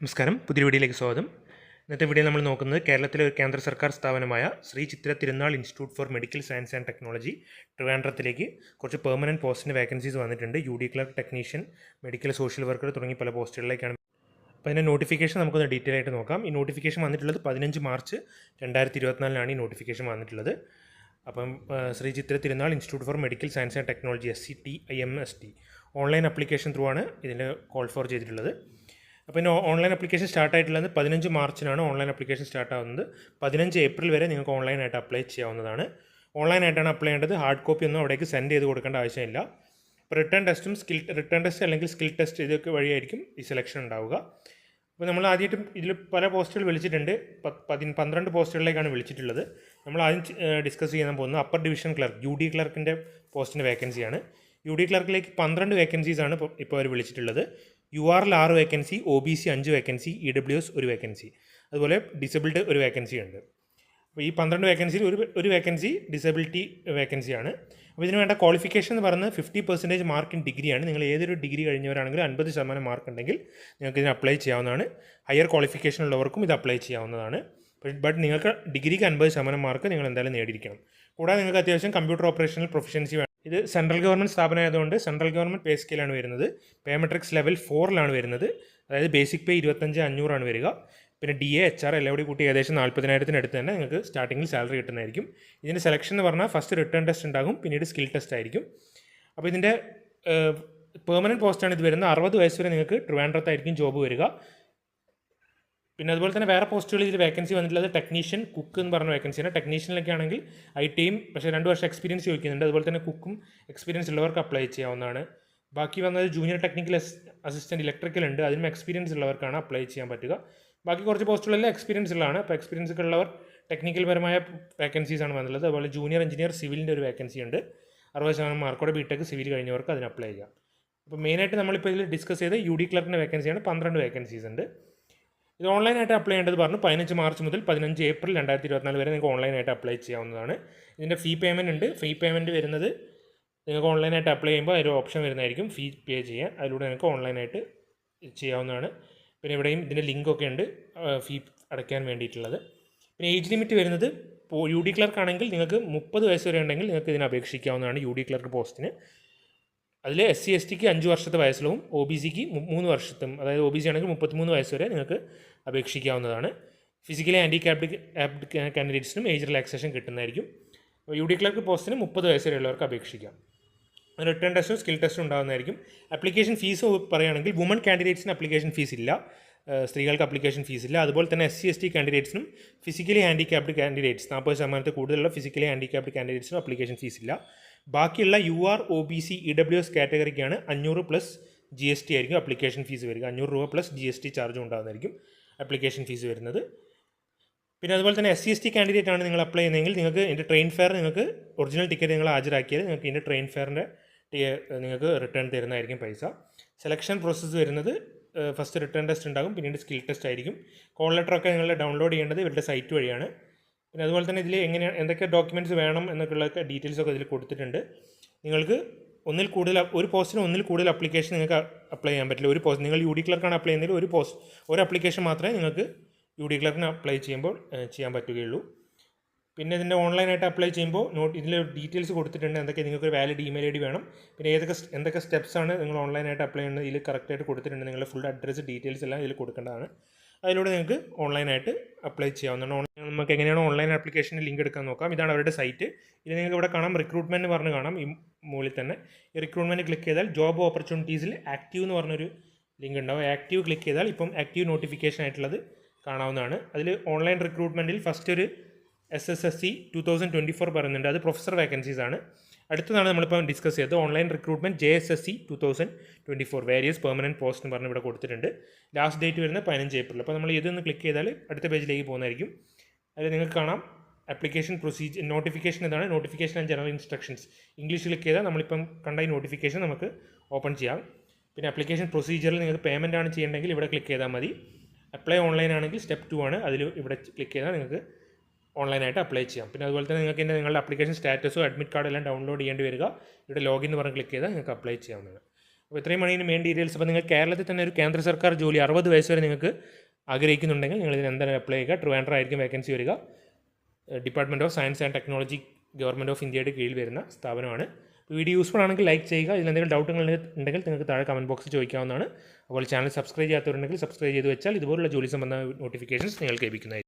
നമസ്കാരം. പുതിയ വീഡിയോയിലേക്ക് സ്വാഗതം. ഇന്നത്തെ വീഡിയോ നമ്മൾ നോക്കുന്നത് കേരളത്തിലെ ഒരു കേന്ദ്ര സർക്കാർ സ്ഥാപനമായ Shri Chitra Tirunal institute for medical science and technology ട്രിവാൻഡ്രത്തിലേക്ക് കുറച്ച് പെർമനന്റ് പോസ്റ്റിന്റെ വേക്കൻസീസ് വന്നിട്ടുണ്ട്. U D clerk technician medical social worker തുടങ്ങി പല പോസ്റ്റുകളിലേക്കാണ് അപ്പോൾ അതിന്റെ നോട്ടിഫിക്കേഷൻ നമുക്കൊന്ന് ഡീറ്റെയിൽ ആയിട്ട് നോക്കാം. ഈ നോട്ടിഫിക്കേഷൻ വന്നിട്ടുള്ളത് പതിനഞ്ച് മാർച്ച് രണ്ടായിരത്തി ഇരുപത്തിനാലിനാണ് ഈ നോട്ടിഫിക്കേഷൻ വന്നിട്ടുള്ളത്. അപ്പം Shri Chitra Tirunal institute for medical science and technology S C T I M S T online application through ആണ് ഇതിന്റെ കോൾ ഫോർ ചെയ്തിട്ടുള്ളത്. അപ്പോൾ ഇനി ഓൺലൈൻ അപ്ലിക്കേഷൻ സ്റ്റാർട്ട് ആയിട്ടുള്ളത് പതിനഞ്ച് മാർച്ചിനാണ് ഓൺലൈൻ അപ്ലിക്കേഷൻ സ്റ്റാർട്ട് ആവുന്നത്. പതിനഞ്ച് ഏപ്രിൽ വരെ നിങ്ങൾക്ക് ഓൺലൈനായിട്ട് അപ്ലൈ ചെയ്യാവുന്നതാണ്. ഓൺലൈനായിട്ടാണ് അപ്ലൈ ചെയ്യേണ്ടത്. ഹാർഡ് കോപ്പി ഒന്നും അവിടേക്ക് സെൻഡ് ചെയ്ത് കൊടുക്കേണ്ട ആവശ്യമില്ല. അപ്പോൾ റിട്ടേൺ ടെസ്റ്റും സ്കിൽ റിട്ടേൺ ടെസ്റ്റ് അല്ലെങ്കിൽ സ്കിൽ ടെസ്റ്റ് ഇതൊക്കെ വഴിയായിരിക്കും ഈ സെലക്ഷൻ ഉണ്ടാവുക. അപ്പോൾ നമ്മൾ ആദ്യമായിട്ടും ഇതിൽ പല പോസ്റ്റുകൾ വിളിച്ചിട്ടുണ്ട്. പതി പന്ത്രണ്ട് പോസ്റ്റുകളിലേക്കാണ് വിളിച്ചിട്ടുള്ളത്. നമ്മൾ ആദ്യം ഡിസ്കസ് ചെയ്യാൻ പോകുന്നത് upper division clerk U D ക്ലർക്കിന്റെ പോസ്റ്റിന്റെ വേക്കൻസിയാണ് യു ഡി ക്ലർക്കിലേക്ക് പന്ത്രണ്ട് വേക്കൻസീസാണ് ഇപ്പോൾ ഇപ്പോൾ അവർ വിളിച്ചിട്ടുള്ളത്. യു ആറിൽ ആറ് വേക്കൻസി ഒ ബി സി അഞ്ച് വേക്കൻസി ഇ ഡബ്ല്യു എസ് ഒരു വേക്കൻസി അതുപോലെ ഡിസബിൾഡ് ഒരു വേക്കൻസി ഉണ്ട്. അപ്പോൾ ഈ പന്ത്രണ്ട് വേക്കൻസിയിൽ ഒരു ഒരു വേക്കൻസി ഡിസബിലിറ്റി വേക്കൻസിയാണ് അപ്പോൾ ഇതിന് വേണ്ട ക്വാളിഫിക്കേഷൻ എന്ന് പറയുന്നത് ഫിഫ്റ്റി പെർസെന്റേജ് മാർക്ക് ഇൻ ഡിഗ്രിയാണ് നിങ്ങൾ ഏതൊരു ഡിഗ്രി കഴിഞ്ഞവരാണെങ്കിലും അൻപത് ശതമാനം മാർക്ക് ഉണ്ടെങ്കിൽ നിങ്ങൾക്ക് ഇതിന് അപ്ലൈ ചെയ്യാവുന്നതാണ്. ഹയർ ക്വാളിഫിക്കേഷൻ ഉള്ളവർക്കും ഇത് അപ്ലൈ ചെയ്യാവുന്നതാണ്. ബട്ട് നിങ്ങൾക്ക് ഡിഗ്രിക്ക് അൻപത് ശതമാനം മാർക്ക് നിങ്ങൾ എന്തായാലും നേടിയിരിക്കണം. കൂടാതെ നിങ്ങൾക്ക് അത്യാവശ്യം കമ്പ്യൂട്ടർ ഓപ്പറേഷനിൽ പ്രൊഫഷൻസി ഇത് സെൻട്രൽ ഗവൺമെന്റ് സ്ഥാപനമായതുകൊണ്ട് സെൻട്രൽ ഗവൺമെന്റ് പേ സ്കെയിലാണ് വരുന്നത്. പേമെട്രിക്സ് ലെവൽ ഫോറിലാണ് വരുന്നത്. അതായത് ബേസിക് പേ ഇരുപത്തഞ്ച് അഞ്ഞൂറാണ് വരിക. പിന്നെ ഡി എ എച്ച് ആർ എല്ലാം കൂടി കൂട്ടി ഏകദേശം നാൽപ്പതിനായിരത്തിനടുത്ത് തന്നെ നിങ്ങൾക്ക് സ്റ്റാർട്ടിങ്ങിൽ സാലറി കിട്ടുന്നതായിരിക്കും. ഇതിന്റെ സെലക്ഷൻ എന്ന് പറഞ്ഞാൽ ഫസ്റ്റ് റിട്ടേൺ ടെസ്റ്റ് ഉണ്ടാകും പിന്നീട് സ്കിൽ ടെസ്റ്റ് ആയിരിക്കും. അപ്പോൾ ഇതിന്റെ പെർമനന്റ് പോസ്റ്റാണ് ഇത് വരുന്നത്. അറുപത് വയസ്സ് വരെ നിങ്ങൾക്ക് ട്രിവാൻഡ്രത്തായിരിക്കും ജോബ് വരിക. പിന്നെ അതുപോലെ തന്നെ വേറെ പോസ്റ്റുകൾ ഇതിൽ വേക്കൻസി വന്നിട്ടുള്ളത് ടെക്നീഷ്യൻ കുക്ക് എന്ന് പറഞ്ഞ വേക്കൻസിയാണ് ടെക്നീഷ്യനിലൊക്കെ ആണെങ്കിൽ ഐ ടിയും പക്ഷേ രണ്ട് വർഷം എക്സ്പീരിയൻസ് ചോദിക്കുന്നുണ്ട്. അതുപോലെ തന്നെ കുക്കും എക്സ്പീരിയൻസ് ഉള്ളവർക്ക് അപ്ലൈ ചെയ്യാവുന്നതാണ്. ബാക്കി വന്നത് ജൂനിയർ ടെക്നിക്കൽ അസിസ്റ്റന്റ് ഇലക്ട്രിക്കൽ ഉണ്ട്. അതിനും എക്സ്പീരിയൻസ് ഉള്ളവർക്കാണ് അപ്ലൈ ചെയ്യാൻ പറ്റുക. ബാക്കി കുറച്ച് പോസ്റ്റുകളെല്ലാം എക്സ്പീരിയൻസ് ഉള്ളതാണ്. അപ്പോൾ എക്സ്പീരിയൻസ് ഒക്കെ ഉള്ളവർ ടെക്നിക്കൽ പരമായ വേക്കൻസീസ് ആണ് വന്നുള്ളത് അതുപോലെ ജൂനിയർ എഞ്ചിനീയർ സിവിലിന്റെ ഒരു വേക്കൻസി ഉണ്ട്. അറുപത് ശതമാനം മാർക്കോടെ ബിടെക് സിവിൽ കഴിഞ്ഞവർക്ക് അതിന് അപ്ലൈ ചെയ്യാം. അപ്പോൾ മെയിനായിട്ട് നമ്മളിപ്പോൾ ഇതിൽ ഡിസ്കസ് ചെയ്ത് യു ഡി ക്ലർക്കിന്റെ വേക്കൻസിയാണ് പന്ത്രണ്ട് വേക്കൻസീസ് ഉണ്ട്. ഇത് ഓൺലൈനായിട്ട് അപ്ലൈ ചെയ്യേണ്ടത് പറഞ്ഞു പതിനഞ്ച് മാർച്ച് മുതൽ പതിനഞ്ച് ഏപ്രിൽ രണ്ടായിരത്തി ഇരുപത്തിനാല് വരെ നിങ്ങൾക്ക് ഓൺലൈനായിട്ട് അപ്ലൈ ചെയ്യാവുന്നതാണ്. ഇതിന്റെ ഫീ പേയ്മെന്റ് ഉണ്ട്. ഫീ പേയ്മെന്റ് വരുന്നത് നിങ്ങൾക്ക് ഓൺലൈനായിട്ട് അപ്ലൈ ചെയ്യുമ്പോൾ ഒരു ഓപ്ഷൻ വരുന്നതായിരിക്കും. ഫീ പേ ചെയ്യാൻ. അതിലൂടെ നിങ്ങൾക്ക് ഓൺലൈനായിട്ട് ചെയ്യാവുന്നതാണ്. പിന്നെ ഇവിടെയും ഇതിന്റെ ലിങ്കൊക്കെ ഉണ്ട്. ഫീ അടയ്ക്കാൻ വേണ്ടിയിട്ടുള്ളത്. പിന്നെ ഏജ് ലിമിറ്റ് വരുന്നത് യു ഡി ക്ലർക്ക് ആണെങ്കിൽ നിങ്ങൾക്ക് മുപ്പത് വയസ്സ് വരെ ഉണ്ടെങ്കിൽ നിങ്ങൾക്ക് ഇതിന് അപേക്ഷിക്കാവുന്നതാണ് യു ഡി ക്ലർക്ക് പോസ്റ്റിന് അതിൽ എസ് സി എസ് ടിക്ക് അഞ്ച് വർഷത്തെ വയസ്സിലും ഒ ബി സിക്ക് മൂന്ന് വർഷത്തും അതായത് ഒ ബി സി ആണെങ്കിൽ മുപ്പത്തിമൂന്ന് വയസ്സ് വരെ നിങ്ങൾക്ക് അപേക്ഷിക്കാവുന്നതാണ്. ഫിസിക്കലി ഹാൻഡിക്യാപ്ഡ് ആപ്ഡ് കാൻഡിഡേറ്റ്സിനും ഏജ് റിലാക്സേഷൻ കിട്ടുന്നതായിരിക്കും. യു ഡി ക്ലർക്ക് പോസ്റ്റിന് മുപ്പത് വയസ്സ് വരെയുള്ളവർക്ക് അപേക്ഷിക്കാം. റിട്ടേൺ ടെസ്റ്റും സ്കിൽ ടെസ്റ്റും ഉണ്ടാകുന്നതായിരിക്കും. അപ്ലിക്കേഷൻ ഫീസ് പറയുകയാണെങ്കിൽ വുമൺ കാൻഡിഡേറ്റ്സിന് അപ്ലിക്കേഷൻ ഫീസ് ഇല്ല. സ്ത്രീകൾക്ക് അപ്ലിക്കേഷൻ ഫീസ് ഇല്ല. അതുപോലെ തന്നെ എസ് സി എസ് ടി കാൻഡിഡേറ്റ്സിനും ഫിസിക്കലി ഹാൻഡിക്യാപ്ഡ് കാൻഡിഡേറ്റ്സ് നാൽപ്പത് ശതമാനത്തിൽ കൂടുതലുള്ള ഫിസിക്കലി ഹാൻഡിക്യാപ്ഡ് കാൻഡിഡേറ്റ്സിനും അപ്ലിക്കേഷൻ ഫീസ് ഇല്ല. ബാക്കിയുള്ള U R O B C E W S കാറ്റഗറിക്കാണ് അഞ്ഞൂറ് പ്ലസ് ജി എസ് ടി ആയിരിക്കും അപ്ലിക്കേഷൻ ഫീസ് വരിക. അഞ്ഞൂറ് രൂപ plus G S T charge ഉണ്ടാകുന്നതായിരിക്കും application fees വരുന്നത്. പിന്നെ അതുപോലെ തന്നെ S C S T candidate ആണ് നിങ്ങൾ അപ്ലൈ ചെയ്യുന്നതെങ്കിൽ നിങ്ങൾക്ക് ഇതിന്റെ ട്രെയിൻ ഫെയർ നിങ്ങൾക്ക് ഒറിജിനൽ ടിക്കറ്റ് നിങ്ങൾ ഹാജരാക്കിയാൽ നിങ്ങൾക്ക് ഇതിന്റെ ട്രെയിൻ ഫെയറിന്റെ നിങ്ങൾക്ക് റിട്ടേൺ തരുന്നതായിരിക്കും പൈസ. സെലക്ഷൻ പ്രോസസ്സ് വരുന്നത് ഫസ്റ്റ് റിട്ടേൺ ടെസ്റ്റ് ഉണ്ടാകും പിന്നീട് സ്കിൽ ടെസ്റ്റ് ആയിരിക്കും. കോൾ ലെറ്റർ ഒക്കെ നിങ്ങൾ ഡൗൺലോഡ് ചെയ്യേണ്ടത് ഇവരുടെ സൈറ്റ് വഴിയാണ്. പിന്നെ അതുപോലെ തന്നെ ഇതിൽ എങ്ങനെയാണ് എന്തൊക്കെ ഡോക്യുമെന്റ്സ് വേണം എന്നൊക്കെയുള്ള ഡീറ്റെയിൽസ് ഒക്കെ ഇതിൽ കൊടുത്തിട്ടുണ്ട്. നിങ്ങൾക്ക് ഒന്നിൽ കൂടുതൽ ഒരു പോസ്റ്റിന് ഒന്നിൽ കൂടുതൽ അപ്ലിക്കേഷൻ നിങ്ങൾക്ക് അപ്ലൈ ചെയ്യാൻ പറ്റില്ല. ഒരു പോസ്റ്റ് നിങ്ങൾ യു ഡി ക്ലർക്കാണ് അപ്ലൈ ചെയ്യുന്നതിൽ ഒരു പോസ്റ്റ് ഒരു അപ്ലിക്കേഷൻ മാത്രമേ നിങ്ങൾക്ക് യു ഡി ക്ലർക്കിന് അപ്ലൈ ചെയ്യുമ്പോൾ ചെയ്യാൻ പറ്റുകയുള്ളൂ. പിന്നെ ഇതിന്റെ ഓൺലൈനായിട്ട് അപ്ലൈ ചെയ്യുമ്പോൾ നോട്ട് ഇതിൽ ഡീറ്റെയിൽസ് കൊടുത്തിട്ടുണ്ട്. എന്തൊക്കെ നിങ്ങൾക്ക് ഒരു വാലിഡ് ഇമെയിൽ ഐ ഡി വേണം. പിന്നെ ഏതൊക്കെ എന്തൊക്കെ സ്റ്റെപ്സാണ് നിങ്ങൾ ഓൺലൈനായിട്ട് അപ്ലൈ ചെയ്യുന്നത്? ഇതിൽ കറക്റ്റായിട്ട് കൊടുത്തിട്ടുണ്ട്. നിങ്ങളുടെ ഫുൾ അഡ്രസ്സ് ഡീറ്റെയിൽസ് എല്ലാം ഇതിൽ കൊടുക്കേണ്ടതാണ്. അതിലൂടെ നിങ്ങൾക്ക് ഓൺലൈനായിട്ട് അപ്ലൈ ചെയ്യാവുന്നതാണ്. ഓൺലൈൻ നമുക്ക് എങ്ങനെയാണ് ഓൺലൈൻ ആപ്ലിക്കേഷന്റെ ലിങ്ക് എടുക്കാൻ നോക്കാം. ഇതാണ് അവരുടെ സൈറ്റ് ഇത് നിങ്ങൾക്ക് ഇവിടെ കാണാം. റിക്രൂട്ട്മെന്റ് പറഞ്ഞ് കാണാം. ഈ മുകളിൽ തന്നെ. ഈ റിക്രൂട്ട്മെന്റ് ക്ലിക്ക് ചെയ്താൽ ജോബ് ഓപ്പർച്യൂണിറ്റീസിൽ ആക്റ്റീവ് എന്ന് പറഞ്ഞൊരു ലിങ്ക് ഉണ്ടാവും. ആക്റ്റീവ് ക്ലിക്ക് ചെയ്താൽ ഇപ്പം ആക്റ്റീവ് നോട്ടിഫിക്കേഷൻ ആയിട്ടുള്ളത് കാണാവുന്നതാണ്. അതിൽ ഓൺലൈൻ റിക്രൂട്ട്മെന്റിൽ ഫസ്റ്റ് ഒരു S S S C two thousand twenty four പറയുന്നുണ്ട്. അത് പ്രൊഫസർ വേക്കൻസീസ് ആണ്. അടുത്തതാണ് നമ്മളിപ്പോൾ ഡിസ്കസ് ചെയ്തത് online recruitment J S S C two thousand twenty four various permanent post എന്ന് പറഞ്ഞ് ഇവിടെ കൊടുത്തിട്ടുണ്ട്. ലാസ്റ്റ് ഡേറ്റ് വരുന്നത് പതിനഞ്ച് ഏപ്രിൽ അപ്പോൾ നമ്മൾ ഇതൊന്ന് ക്ലിക്ക് ചെയ്താൽ അടുത്ത പേജിലേക്ക് പോകുന്നതായിരിക്കും. അതിൽ നിങ്ങൾക്ക് കാണാം ആപ്ലിക്കേഷൻ പ്രൊസീജിയർ നോട്ടിഫിക്കേഷൻ എന്താണ്? Notification and general instructions English click ചെയ്താൽ നമ്മളിപ്പം കണ്ട ഈ നോട്ടിഫിക്കേഷൻ നമുക്ക് ഓപ്പൺ ചെയ്യാം. പിന്നെ ആപ്ലിക്കേഷൻ പ്രൊസീജിയറിൽ നിങ്ങൾക്ക് പേയ്മെന്റ് ആണ് ചെയ്യേണ്ടെങ്കിൽ ഇവിടെ ക്ലിക്ക് ചെയ്താൽ മതി. അപ്ലൈ ഓൺലൈൻ ആണെങ്കിൽ സ്റ്റെപ്പ് ടു ആണ്. അതിൽ ഇവിടെ ക്ലിക്ക് ചെയ്താൽ നിങ്ങൾക്ക് ഓൺലൈനായിട്ട് അപ്ലൈ ചെയ്യാം. പിന്നെ അതുപോലെ തന്നെ നിങ്ങൾക്ക് ഇതിന്റെ നിങ്ങളുടെ അപ്ലിക്കേഷൻ സ്റ്റാറ്റസോ അഡ്മിറ്റ് കാർഡ് എല്ലാം ഡൗൺലോഡ് ചെയ്യേണ്ടി വരിക. ഇവിടെ ലോഗിൻ എന്ന് പറഞ്ഞ് ക്ലിക്ക് ചെയ്താൽ നിങ്ങൾക്ക് അപ്ലൈ ചെയ്യാവുന്നതാണ്. അപ്പോൾ ഇത്രയും മണിന് മെയിൻ ഡീറ്റെയിൽസ് അപ്പോൾ നിങ്ങൾ കേരളത്തിൽ തന്നെ ഒരു കേന്ദ്ര സർക്കാർ ജോലി അറുപത് വയസ്സ് വരെ നിങ്ങൾക്ക് ആഗ്രഹിക്കുന്നുണ്ടെങ്കിൽ നിങ്ങൾ ഇതിന് എന്തായാലും അപ്ലൈ ചെയ്യുക. ട്രിവാൻഡർ ആയിരിക്കും വേക്കൻസി വരിക. Department of science and technology government of ഇന്ത്യയുടെ കീഴിൽ വരുന്ന സ്ഥാപനമാണ്. വീഡിയോ യൂസ്ഫുൾ ആണെങ്കിൽ ലൈക്ക് ചെയ്യുക. ഇതിൽ എന്തെങ്കിലും ഡൗട്ടുകൾ ഉണ്ടെങ്കിൽ നിങ്ങൾക്ക് താഴെ കമന്റ് ബോക്സിൽ ചോദിക്കാവുന്നതാണ്. അപ്പോൾ ചാനൽ സബ്സ്ക്രൈബ് ചെയ്യാത്തവരുണ്ടെങ്കിൽ സബ്സ്ക്രൈബ് ചെയ്ത് വെച്ചാൽ ഇതുപോലുള്ള ജോലി സംബന്ധമായ നോട്ടിഫിക്കേഷൻസ് നിങ്ങൾക്ക് ലഭിക്കുന്നതായിരിക്കും.